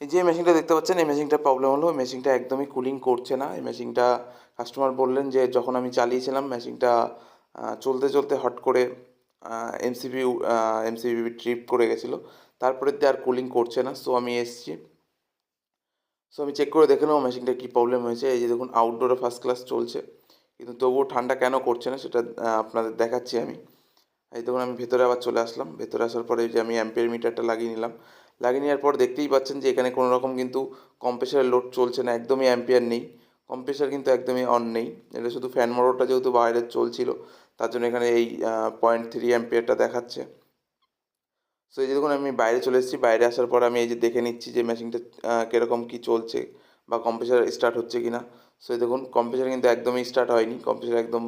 যে মেশিনটা দেখতে পাচ্ছেন, এই মেশিনটার প্রবলেম হলো। মেশিনটা একদমই কুলিং করছে না। এই মেশিনটা কাস্টমার বললেন যে, যখন আমি চালিয়েছিলাম মেশিনটা চলতে চলতে হট করে এমসিবি এমসিবি ট্রিপ করে গেছিল। তারপরে দিয়ে আর কুলিং করছে না। সো আমি এসছি। সো আমি চেক করে দেখে মেশিনটা কী প্রবলেম হয়েছে। এই যে দেখুন আউটডোরে ফার্স্ট ক্লাস চলছে। কিন্তু তবুও ঠান্ডা কেন করছে না, সেটা আপনাদের দেখাচ্ছি আমি। এই দেখুন, আমি ভেতরে আবার চলে আসলাম। ভেতরে আসার পরে যে আমি অ্যাম্পিয়ার মিটারটা লাগিয়ে নিলাম। লাগিয়ে নেওয়ার পর দেখতেই পাচ্ছেন যে এখানে কোনো রকম কিন্তু কম্প্রেসারের লোড চলছে না, একদমই অ্যাম্পিয়ার নেই। কম্প্রেসার কিন্তু একদমই অন নেই। এটা শুধু ফ্যান মোটরটা যেহেতু বাইরে চলছিল, তার জন্য এখানে এই পয়েন্ট থ্রি অ্যাম্পিয়ারটা দেখাচ্ছে। সো এই যে দেখুন, আমি বাইরে চলে এসেছি। বাইরে আসার পর আমি এই যে দেখে নিচ্ছি যে মেশিনটা কীরকম কী চলছে বা কম্প্রেসার স্টার্ট হচ্ছে কি না সো এই দেখুন কম্প্রেসার কিন্তু একদমই স্টার্ট হয়নি। কম্প্রেসার একদম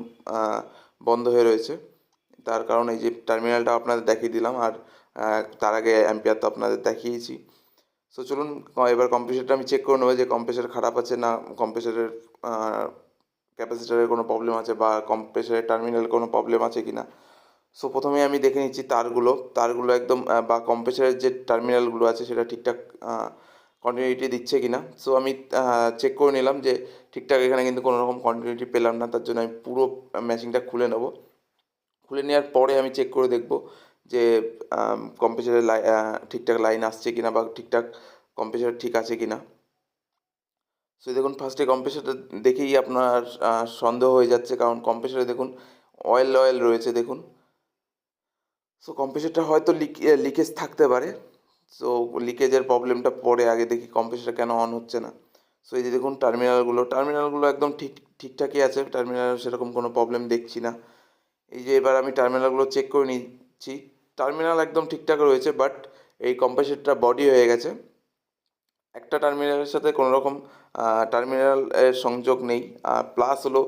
বন্ধ হয়ে রয়েছে। তার কারণ এই যে টার্মিনালটা আপনাদের দেখিয়ে দিলাম। আর তার আগে অ্যাম্পিয়ার তো আপনাদের দেখিয়েছি। সো চলুন এবার কম্প্রেসারটা আমি চেক করে নেব যে কম্প্রেসার খারাপ আছে না কম্প্রেসারের ক্যাপাসিটারের কোনো প্রবলেম আছে বা কম্প্রেসারের টার্মিনাল কোনো প্রবলেম আছে কি না। সো প্রথমে আমি দেখে নিচ্ছি তারগুলো। তারগুলো একদম বা কম্প্রেসারের যে টার্মিনালগুলো আছে সেটা ঠিকঠাক কন্টিনিউটি দিচ্ছে কি না। সো আমি চেক করে নিলাম যে ঠিকঠাক এখানে কিন্তু কোনো রকম কন্টিনিউটি পেলাম না, তার জন্য আমি পুরো মেশিনটা খুলে নেব। খুলে নেওয়ার পরে আমি চেক করে দেখব যে কম্প্রেসারের লাই ঠিকঠাক লাইন আসছে কিনা বা ঠিকঠাক কম্প্রেসার ঠিক আছে কিনা। সো দেখুন ফার্স্টে কম্প্রেসারটা দেখেই আপনার সন্দেহ হয়ে যাচ্ছে। কারণ কম্প্রেসারে দেখুন অয়েল অয়েল রয়েছে, দেখুন। সো কম্প্রেসারটা হয়তো লিক লিকেজ থাকতে পারে। সো লিকেজের প্রবলেমটা পরে আগে দেখি কম্প্রেসারটা কেন অন হচ্ছে না। সো এই যে দেখুন টার্মিনালগুলো টার্মিনালগুলো একদম ঠিক, ঠিকঠাকই আছে। টার্মিনাল সেরকম কোনো প্রবলেম দেখছি না। এই যে, এবার আমি টার্মিনালগুলো চেক করে নিচ্ছি। টার্মিনাল একদম ঠিকঠাক রয়েছে বাট এই কম্প্রেসারটা বডি হয়ে গেছে। একটা টার্মিনালের সাথে কোনো রকম টার্মিনাল সংযোগ নেই প্লাস হলো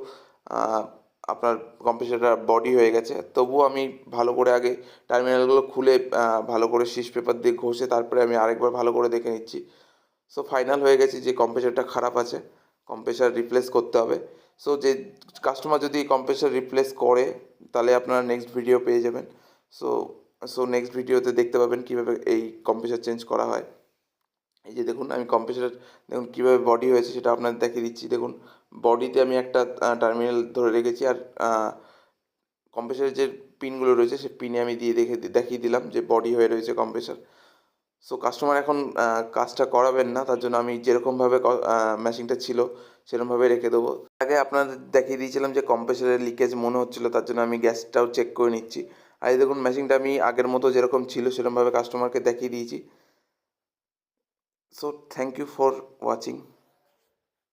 আপনার কম্প্রেসারটা বডি হয়ে গেছে। তবুও আমি ভালো করে আগে টার্মিনালগুলো খুলে ভালো করে শীষ পেপার দিয়ে ঘষে, তারপরে আমি আরেকবার ভালো করে দেখে নিচ্ছি। সো ফাইনাল হয়ে গেছে যে কম্প্রেসারটা খারাপ আছে কম্প্রেসার রিপ্লেস করতে হবে। সো যে কাস্টমার যদি কম্প্রেসার রিপ্লেস করে, তাহলে আপনারা নেক্সট ভিডিও পেয়ে যাবেন। সো সো নেক্সট ভিডিওতে দেখতে পাবেন কীভাবে এই কম্প্রেসার চেঞ্জ করা হয়। এই যে দেখুন, আমি কম্প্রেসার দেখুন কীভাবে বডি হয়েছে সেটা আপনাদের দেখিয়ে দিচ্ছি। দেখুন বডিতে আমি একটা টার্মিনাল ধরে রেখেছি আর কম্প্রেসারের যে পিনগুলো রয়েছে সেই পিনে আমি দিয়ে দেখে, দেখিয়ে দিলাম যে বডি হয়ে রয়েছে কম্প্রেসার সো কাস্টমার এখন কাজটা করাবেন না, তার জন্য আমি যেরকমভাবে মেশিনটা ছিল, সেরকমভাবে রেখে দেবো। আগে আপনাদের দেখিয়ে দিয়েছিলাম যে কম্প্রেসারের লিকেজ মনে হচ্ছিল, তার জন্য আমি গ্যাসটাও চেক করে নিচ্ছি। আর এই দেখুন মেশিনটা আমি আগের মতো যেরকম ছিল, সেরকমভাবে কাস্টমারকে দেখিয়ে দিয়েছি। So thank you for watching